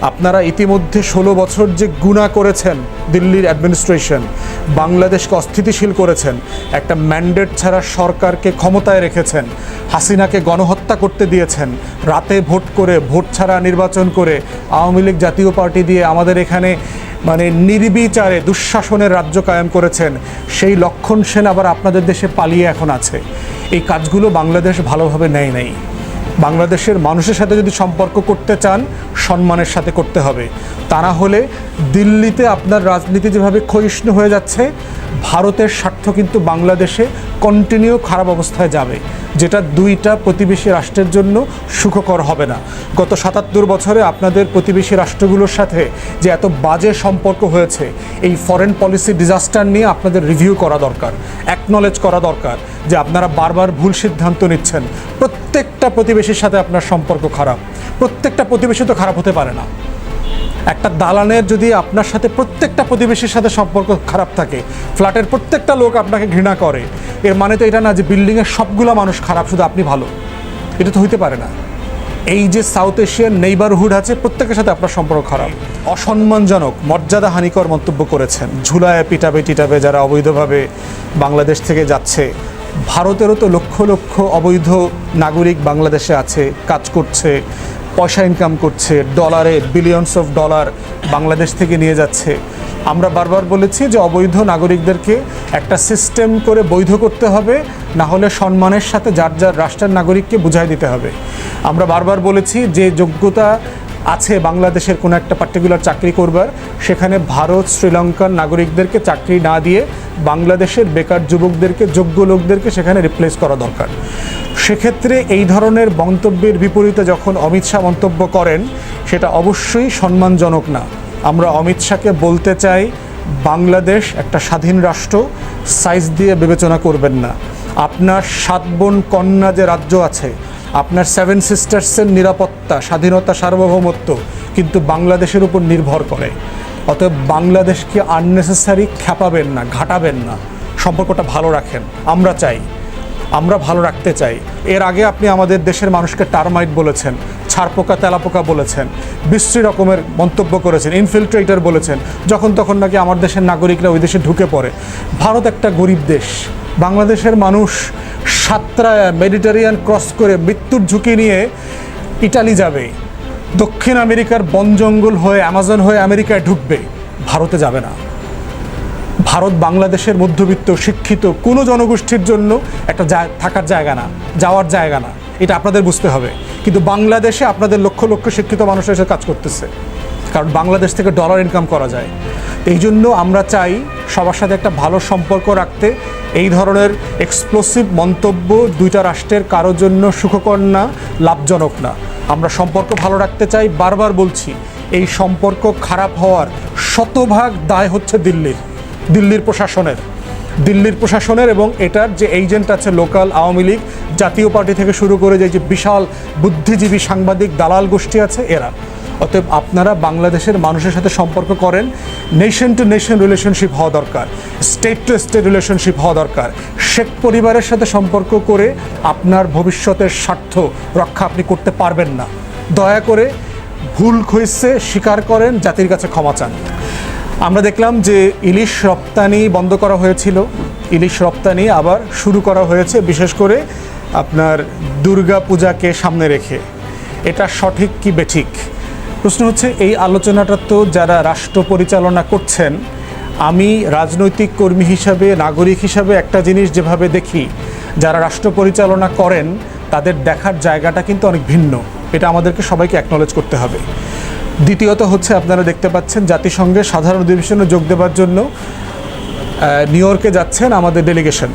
আপনারা ইতিমধ্যে ষোলো বছর যে গুণা করেছেন দিল্লির অ্যাডমিনিস্ট্রেশন, বাংলাদেশকে অস্থিতিশীল করেছেন, একটা ম্যান্ডেট ছাড়া সরকারকে ক্ষমতায় রেখেছেন, হাসিনাকে গণহত্যা করতে দিয়েছেন, রাতে ভোট করে, ভোট ছাড়া নির্বাচন করে, আওয়ামী লীগ জাতীয় পার্টি দিয়ে আমাদের এখানে মানে নির্বিচারে দুঃশাসনের রাজ্য কায়েম করেছেন, সেই লক্ষণ সেন আবার আপনাদের দেশে পালিয়ে এখন আছে। এই কাজগুলো বাংলাদেশ ভালোভাবে নেয় নাই। বাংলাদেশের মানুষের সাথে যদি সম্পর্ক করতে চান, সম্মানের সাথে করতে হবে। তা না হলে দিল্লিতে আপনার রাজনীতি যেভাবে ক্ষয়িষ্ণু হয়ে যাচ্ছে, ভারতের স্বার্থ কিন্তু বাংলাদেশে কন্টিনিউ খারাপ অবস্থায় যাবে। যেটা দুইটা প্রতিবেশী রাষ্ট্রের জন্য সুখকর হবে না। গত সাতাত্তর বছরে আপনাদের প্রতিবেশী রাষ্ট্রগুলোর সাথে যে এত বাজে সম্পর্ক হয়েছে, এই ফরেন পলিসি ডিজাস্টার নিয়ে আপনাদের রিভিউ করা দরকার অ্যাকনলেজ করা দরকার যে আপনারা বারবার ভুল সিদ্ধান্ত নিচ্ছেন। প্রত্যেকটা প্রতিবেশীর সাথে আপনার সম্পর্ক খারাপ। প্রত্যেকটা প্রতিবেশী তো খারাপ হতে পারে না। একটা দালানের যদি আপনার সাথে প্রত্যেকটা প্রতিবেশীর সাথে সম্পর্ক খারাপ থাকে, ফ্ল্যাটের প্রত্যেকটা লোক আপনাকে ঘৃণা করে, এর মানে তো এটা না যে বিল্ডিংয়ের সবগুলো মানুষ খারাপ, শুধু আপনি ভালো। এটা তো হইতে পারে না। এই যে সাউথ এশিয়ান নেইবারহুড আছে, প্রত্যেকের সাথে আপনার সম্পর্ক খারাপ। অসম্মানজনক, মর্যাদা হানিকর মন্তব্য করেছেন। ঝুলায় পিটাবে, টিটাবে যারা অবৈধভাবে বাংলাদেশ থেকে যাচ্ছে। ভারতেরও তো লক্ষ লক্ষ অবৈধ নাগরিক বাংলাদেশে আছে, কাজ করছে। পয়সা ইনকাম করছে ডলারে বিলিয়নস অফ ডলার বাংলাদেশ থেকে নিয়ে যাচ্ছে। আমরা বারবার বলেছি যে অবৈধ নাগরিকদেরকে একটা সিস্টেম করে বৈধ করতে হবে, না হলে সম্মানের সাথে যার যার রাষ্ট্রের নাগরিককে বুঝাই দিতে হবে। আমরা বারবার বলেছি যে যোগ্যতা আছে বাংলাদেশের কোনো একটা পার্টিকুলার চাকরি করবার, সেখানে ভারত, শ্রীলঙ্কার নাগরিকদেরকে চাকরি না দিয়ে বাংলাদেশের বেকার যুবকদেরকে, যোগ্য লোকদেরকে সেখানে রিপ্লেস করা দরকার। সেক্ষেত্রে এই ধরনের মন্তব্যের বিপরীতে যখন অমিত শাহ মন্তব্য করেন, সেটা অবশ্যই সম্মানজনক না। আমরা অমিত শাহকে বলতে চাই, বাংলাদেশ একটা স্বাধীন রাষ্ট্র সাইজ দিয়ে বিবেচনা করবেন না। আপনার সাত বোন কন্যা যে রাজ্য আছে আপনার সেভেন সিস্টার্সের নিরাপত্তা, স্বাধীনতা, সার্বভৌমত্ব কিন্তু বাংলাদেশের উপর নির্ভর করে। অতএব বাংলাদেশকে আননেসেসারি খ্যাপাবেন না, ঘাটাবেন না। সম্পর্কটা ভালো রাখেন। আমরা চাই আমরা ভালো রাখতে চাই। এর আগে আপনি আমাদের দেশের মানুষকে টার্মাইট বলেছেন ছারপোকা তেলাপোকা বলেছেন, বিশ্রী রকমের মন্তব্য করেছেন ইনফিল্ট্রেটর বলেছেন, যখন তখন নাকি আমার দেশের নাগরিকরা ওই দেশে ঢুকে পড়ে। ভারত একটা গরিব দেশ। বাংলাদেশের মানুষ সাতরায় মেডিটেরিয়ান ক্রস করে মৃত্যুর ঝুঁকি নিয়ে ইটালি যাবে। দক্ষিণ আমেরিকার বন জঙ্গল হয়ে, অ্যামাজন হয়ে আমেরিকায় ঢুকবে। ভারতে যাবে না। ভারত বাংলাদেশের মধ্যবিত্ত, শিক্ষিত কোনো জনগোষ্ঠীর জন্য একটা থাকার জায়গা না, যাওয়ার জায়গা না। এটা আপনাদের বুঝতে হবে। কিন্তু বাংলাদেশে আপনাদের লক্ষ লক্ষ শিক্ষিত মানুষ এসে কাজ করতেছে। কারণ বাংলাদেশ থেকে ডলার ইনকাম করা যায়। এই জন্য আমরা চাই সবার সাথে একটা ভালো সম্পর্ক রাখতে। এই ধরনের এক্সপ্লোসিভ মন্তব্য দুইটা রাষ্ট্রের কারোর জন্য সুখকর না, লাভজনক না। আমরা সম্পর্ক ভালো রাখতে চাই। বারবার বলছি, এই সম্পর্ক খারাপ হওয়ার শতভাগ দায় হচ্ছে দিল্লির। দিল্লির প্রশাসনের। দিল্লির প্রশাসনের এবং এটার যে এজেন্ট আছে লোকাল আওয়ামী লীগ, জাতীয় পার্টি থেকে শুরু করে যে বিশাল বুদ্ধিজীবী সাংবাদিক দালাল গোষ্ঠী আছে, এরা। অতএব আপনারা বাংলাদেশের মানুষের সাথে সম্পর্ক করেন। নেশন টু নেশন রিলেশনশিপ হওয়া দরকার। স্টেট টু স্টেট রিলেশনশিপ হওয়া দরকার। শেখ পরিবারের সাথে সম্পর্ক করে আপনার ভবিষ্যতের স্বার্থ রক্ষা আপনি করতে পারবেন না। দয়া করে ভুল হয়েছে স্বীকার করেন, জাতির কাছে ক্ষমা চান। আমরা দেখলাম যে ইলিশ রপ্তানি বন্ধ করা হয়েছিল। ইলিশ রপ্তানি আবার শুরু করা হয়েছে, বিশেষ করে আপনার দুর্গা পূজাকে সামনে রেখে। এটা সঠিক কি বেঠিক? প্রশ্ন হচ্ছে, এই আলোচনাটা তো যারা রাষ্ট্র পরিচালনা করছেন, আমি রাজনৈতিক কর্মী হিসাবে, নাগরিক হিসাবে একটা জিনিস যেভাবে দেখি, যারা রাষ্ট্র পরিচালনা করেন, তাদের দেখার জায়গাটা কিন্তু অনেক ভিন্ন। এটা আমাদেরকে সবাইকে অ্যাকনোলেজ করতে হবে। দ্বিতীয়ত হচ্ছে আপনারা দেখতে পাচ্ছেন জাতিসংঘের সাধারণ অধিবেশনে যোগ দেওয়ার জন্য নিউ ইয়র্কে যাচ্ছেন আমাদের ডেলিগেশন।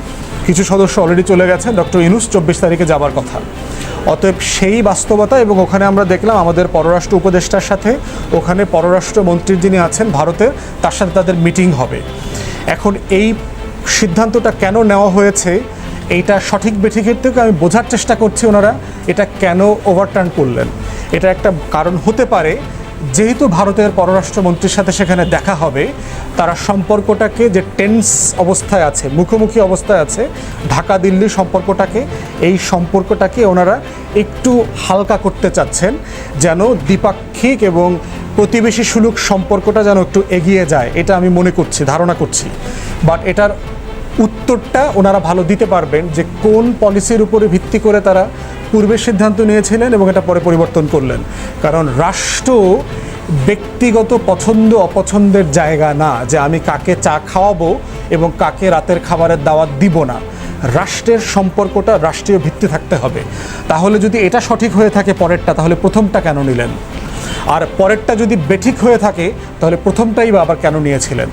কিছু সদস্য অলরেডি চলে গেছেন, ডক্টর ইনুস চব্বিশ তারিখে যাবার কথা। অতএব সেই বাস্তবতা এবং ওখানে আমরা দেখলাম আমাদের পররাষ্ট্র উপদেষ্টার সাথে, ওখানে পররাষ্ট্র মন্ত্রী যিনি আছেন ভারতের, তার সাথে তাদের মিটিং হবে। এখন এই সিদ্ধান্তটা কেন নেওয়া হয়েছে, এইটা সঠিক বেঠিকের থেকে আমি বোঝার চেষ্টা করছি ওনারা, এটা কেন ওভারটার্ন করলেন। এটা একটা কারণ হতে পারে যেহেতু ভারতের পররাষ্ট্রমন্ত্রীর সাথে সেখানে দেখা হবে, তারা সম্পর্কটাকে যে টেন্স অবস্থায় আছে, মুখোমুখি অবস্থায় আছে, ঢাকা, দিল্লি সম্পর্কটাকে, এই সম্পর্কটাকে ওনারা একটু হালকা করতে চাচ্ছেন, যেন দ্বিপাক্ষিক এবং প্রতিবেশী সুলুক সম্পর্কটা যেন একটু এগিয়ে যায়, এটা আমি মনে করছি, ধারণা করছি। বাট এটার উত্তরটা ওনারা ভালো দিতে পারবেন যে কোন পলিসির উপরে ভিত্তি করে তারা পূর্বে সিদ্ধান্ত নিয়েছিলেন এবং এটা পরে পরিবর্তন করলেন। কারণ রাষ্ট্র ব্যক্তিগত পছন্দ, অপছন্দের জায়গা না যে আমি কাকে চা খাওয়াবো এবং কাকে রাতের খাবারের দাওয়াত দিব না। রাষ্ট্রের সম্পর্কটা রাষ্ট্রীয় ভিত্তি থাকতে হবে। তাহলে যদি এটা সঠিক হয়ে থাকে পরেরটা, তাহলে প্রথমটা কেন নিলেন? আর পরেরটা যদি বেঠিক হয়ে থাকে, তাহলে প্রথমটাই বা আবার কেন নিয়েছিলেন?